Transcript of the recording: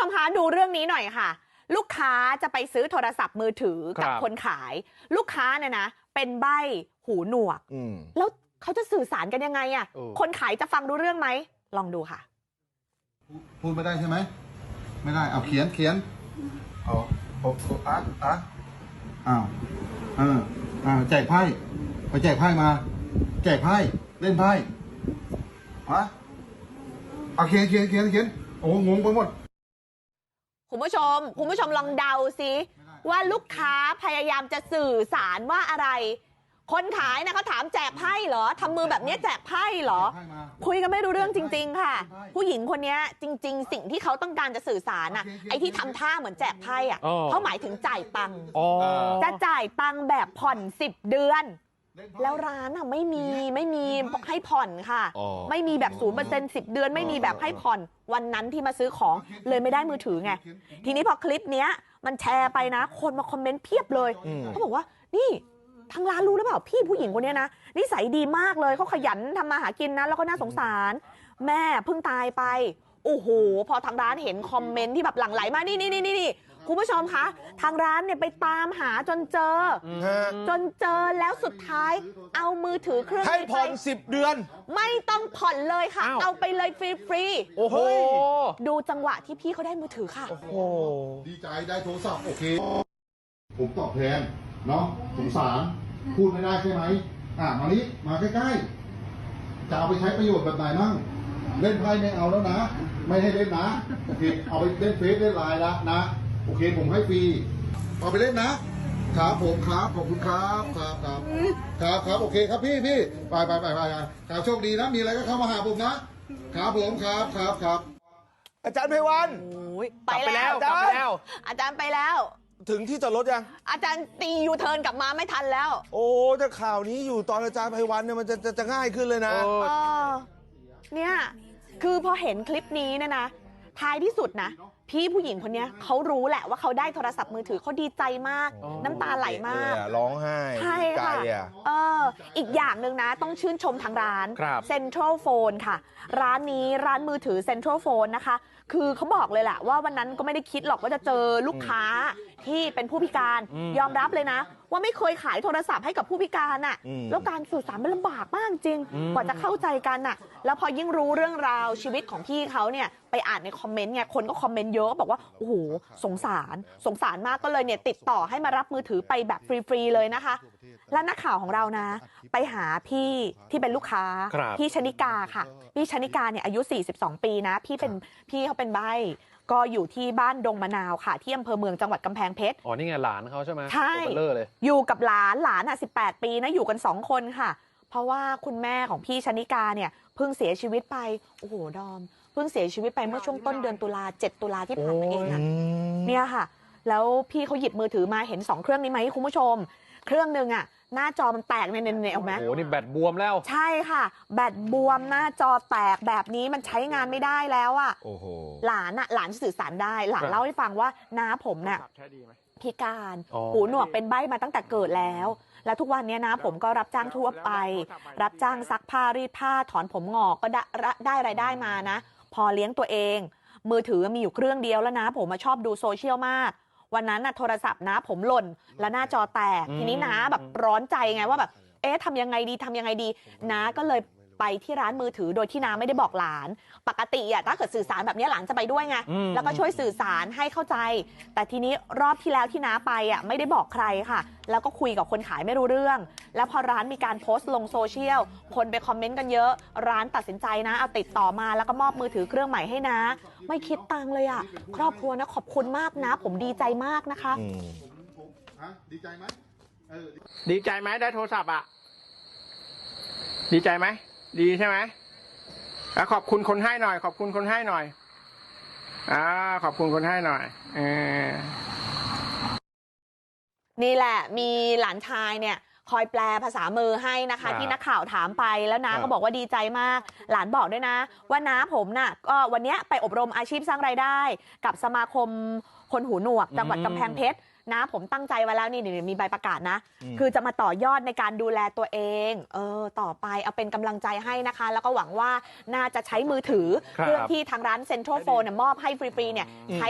ชมคะดูเรื่องนี้หน่อยค่ะ ลูกค้าจะไปซื้อโทรศัพท์มือถือกับครับคนขาย ลูกค้าเนี่ยนะ เป็นใบหูหนวกอืมแล้วเขาจะสื่อสารกันยังไงอะเออคนขายจะฟังรู้เรื่องไหมลองดูค่ะ พูดไม่ได้ใช่ไหมไม่ได้เอาเขียนเขียนเอาโอ้โอ้อะอะอ้าวอ่าอ่าแจกไพ่ไปแจกไพ่มา แจกไพ่เล่นไพ่ฮะเอาเขียนเขียนเขียนเขียนโอ้งงไปหมด คุณผู้ชมคุณผู้ชมลองเดาสิว่าลูกค้าพยายามจะสื่อสารว่าอะไร คนขายนะเขาถามแจกไพ่เหรอทำมือแบบนี้แจกไพ่เหรอแจกไพ่มาคุยกันไม่รู้เรื่องจริง ๆ ค่ะใช่ผู้หญิงคนนี้จริง ๆ สิ่งที่เขาต้องการจะสื่อสารน่ะโอเคโอเคไอ้ที่ทำท่าเหมือนแจกไพ่อะอ๋อเขาหมายถึงจ่ายตังค์อ๋อจะจ่ายตังค์แบบผ่อน 10 เดือนเล่นไพ่ แล้วร้านอะไม่มีไม่มีให้ผ่อนค่ะอ๋อไม่มีแบบศูนย์เปอร์เซ็นต์สิบเดือนไม่มีแบบให้ผ่อนวันนั้นที่มาซื้อของเลยไม่ได้มือถือไง ทีนี้พอคลิปเนี้ยมันแชร์ไปนะ คนมาคอมเมนต์เพียบเลยอืมเขาบอกว่านี่ทางร้านรู้หรือเปล่าพี่ผู้หญิงคนเนี้ยนะนิสัยดีมากเลยเขาขยันทำมาหากินนะแล้วก็น่าสงสาร แม่เพิ่งตายไปโอ้โหพอทางร้านเห็นคอมเมนต์ที่แบบหลั่งไหลมานี่นี่นี่นี่ คุณผู้ชมคะทางร้านเนี่ยไปตามหาจนเจอฮะจนเจอแล้วสุดท้ายเอามือถือเครื่องให้นี้ผ่อนไปสิบเดือน ไม่ต้องผ่อนเลยค่ะ อ้าว เอาไปเลยฟรีโอ้โห ๆดูจังหวะที่พี่เขาได้มือถือค่ะ โอ้โห ดีใจได้โทรศัพท์โอเค ผมตอบแทนเนาะสงสารพูดไม่ได้ใช่ไหมอะมานี้มาใกล้ๆจะเอาไปใช้ประโยชน์แบบไหนมั่งเล่นไพ่ไม่เอาแล้วนะ ไม่ให้เล่นนะโอเคเอาไปเล่นเฟซเล่นไลน์ละนะ โอเคผมให้ฟรีเอาไปเล่นนะครับผมครับขอบคุณครับครับครับครับครับโอเคครับพี่พี่ไปไปไปไปครับโชคดีนะมีอะไรก็เข้ามาหาผมนะครับผมครับครับครับ อาจารย์ไพวันโอ้ยกไปลับไปแล้แล้ววกลับไปแล้ว อาจารย์ไปแล้ว ถึงที่จอดรถยัง อาจารย์ตียูเทิร์นกลับมาไม่ทันแล้ว โอ้แต่ข่าวนี้อยู่ตอนอาจารย์ไพวันเนี่ยมันจะจะจะง่ายขึ้นเลยนะเออเนี่ยคือพอเห็นคลิปนี้เนะนะท้ายที่สุดนะ พี่ผู้หญิงคนเนี้ยเขารู้แหละว่าเขาได้โทรศัพท์มือถือเขาดีใจมากอ๋อน้ำตาไหลมากเอะร้องไห้ใช่ดีใจค่ะอะเอออีกอย่างหนึ่งนะต้องชื่นชมทางร้านครับ Central Phone ค่ะ ร้านนี้ร้านมือถือ Central Phone นะคะ คือเขาบอกเลยแหละว่าวันนั้นก็ไม่ได้คิดหรอกว่าจะเจอลูกค้าที่เป็นผู้พิการอืมยอมรับเลยนะ ว่าไม่เคยขายโทรศัพท์ให้กับผู้พิการอะ่ะอืมแล้วการสื่อสารมันลำบากมากจริงอืมกว่าจะเข้าใจกันน่ะ แล้วพอยิ่งรู้เรื่องราวชีวิตของพี่เขาเนี่ยไปอ่านในคอมเมนต์ไงคนก็คอมเมนต์เยอะบอกว่าโอ้โหสงสารสงสารมากก็เลยเนี่ยติดต่อให้มารับมือถือไปแบบฟรีๆเลยนะคะ และนักข่าวของเรานะ ไปหาพี่ที่เป็นลูกค้าครับพี่ชนิกาค่ะ พี่ชนิกาเนี่ยอายุ 42 ปีนะ พี่เป็นพี่เขาเป็นใบก็อยู่ที่บ้านดงมะนาวค่ะ ที่อำเภอเมืองจังหวัดกำแพงเพชร อ๋อ นี่ไงหลานเขาใช่ไหมใช่ตัวเบลอเลย อยู่กับหลานหลานอะ18ปีนะ อยู่กัน 2 คนค่ะ เพราะว่าคุณแม่ของพี่ชนิกาเนี่ยเพิ่งเสียชีวิตไป โอ้โห ดอม เพิ่งเสียชีวิตไปเมื่อช่วงต้นเดือนตุลา7ตุลาที่ผ่านมาเองอะเนี่ยค่ะ แล้วพี่เขาหยิบมือถือมาเห็น2เครื่องนี้ไหมคุณผู้ชม เครื่องหนึ่งอะหน้าจอมันแตกเนี่ยเนี่ยเอาไหมโอ้โหนี่แบตบวมแล้ว ใช่ค่ะ แบตบวมหน้าจอแตกแบบนี้มันใช้งานไม่ได้แล้วอะโอ้โหหลานอะหลานสื่อสารได้ หลานครับเล่าให้ฟังว่าน้าผมเนี่ยใช้ดีไหมพิการอ๋อหูหนวกเป็นใบ้มาตั้งแต่เกิดแล้ว แล้วทุกวันเนี้ยนะผมก็รับจ้างทั่วไป รับจ้างซักผ้ารีดผ้าถอนผมงอกก็ได้ได้รายได้มานะ พอเลี้ยงตัวเอง มือถือมีอยู่เครื่องเดียวแล้วนะ ผมมาชอบดูโซเชียลมาก วันนั้นน่ะโทรศัพท์นะผมหล่นแล้วหน้าจอแตกอืมทีนี้นะแบบร้อนใจไงว่าแบบเอ๊ะทำยังไงดีทำยังไงดีนะก็เลย ไปที่ร้านมือถือโดยที่น้าไม่ได้บอกหลาน ปกติอะถ้าเกิดสื่อสารแบบนี้หลานจะไปด้วยไงอืมแล้วก็ช่วยสื่อสารให้เข้าใจ แต่ทีนี้รอบที่แล้วที่น้าไปอะไม่ได้บอกใครค่ะ แล้วก็คุยกับคนขายไม่รู้เรื่อง แล้วพอร้านมีการโพสต์ลงโซเชียลคนไปคอมเมนต์กันเยอะร้านตัดสินใจนะเอาติดต่อมาแล้วก็มอบมือถือเครื่องใหม่ให้นะ ไม่คิดตังค์เลยอะครอบครัวนะขอบคุณมากนะ ผมดีใจมากนะคะอืมฮะดีใจไหมเออดีใจไหมได้โทรศัพท์อะ ดีใจไหม ดีใช่ไหมแล้วขอบคุณคนให้หน่อย ขอบคุณคนให้หน่อยอ่าขอบคุณคนให้หน่อยเออนี่แหละ มีหลานชายเนี่ย คอยแปลภาษามือให้นะคะครับที่นักข่าวถามไปแล้วน้าครับก็บอกว่าดีใจมาก หลานบอกด้วยนะ ว่าน้าผมน่ะ ก็วันเนี้ยไปอบรมอาชีพสร้างรายได้ กับสมาคมคนหูหนวกจังหวัดกำแพงเพชร นะผมตั้งใจไว้แล้วนี่นี่มีใบประกาศนะอืมคือจะมาต่อยอดในการดูแลตัวเองเออต่อไปเอาเป็นกำลังใจให้นะคะ แล้วก็หวังว่าน่าจะใช้มือถือครับเครื่องที่ทางร้านเซ็นทรัลโฟนมอบให้ฟรีๆเนี่ยใช้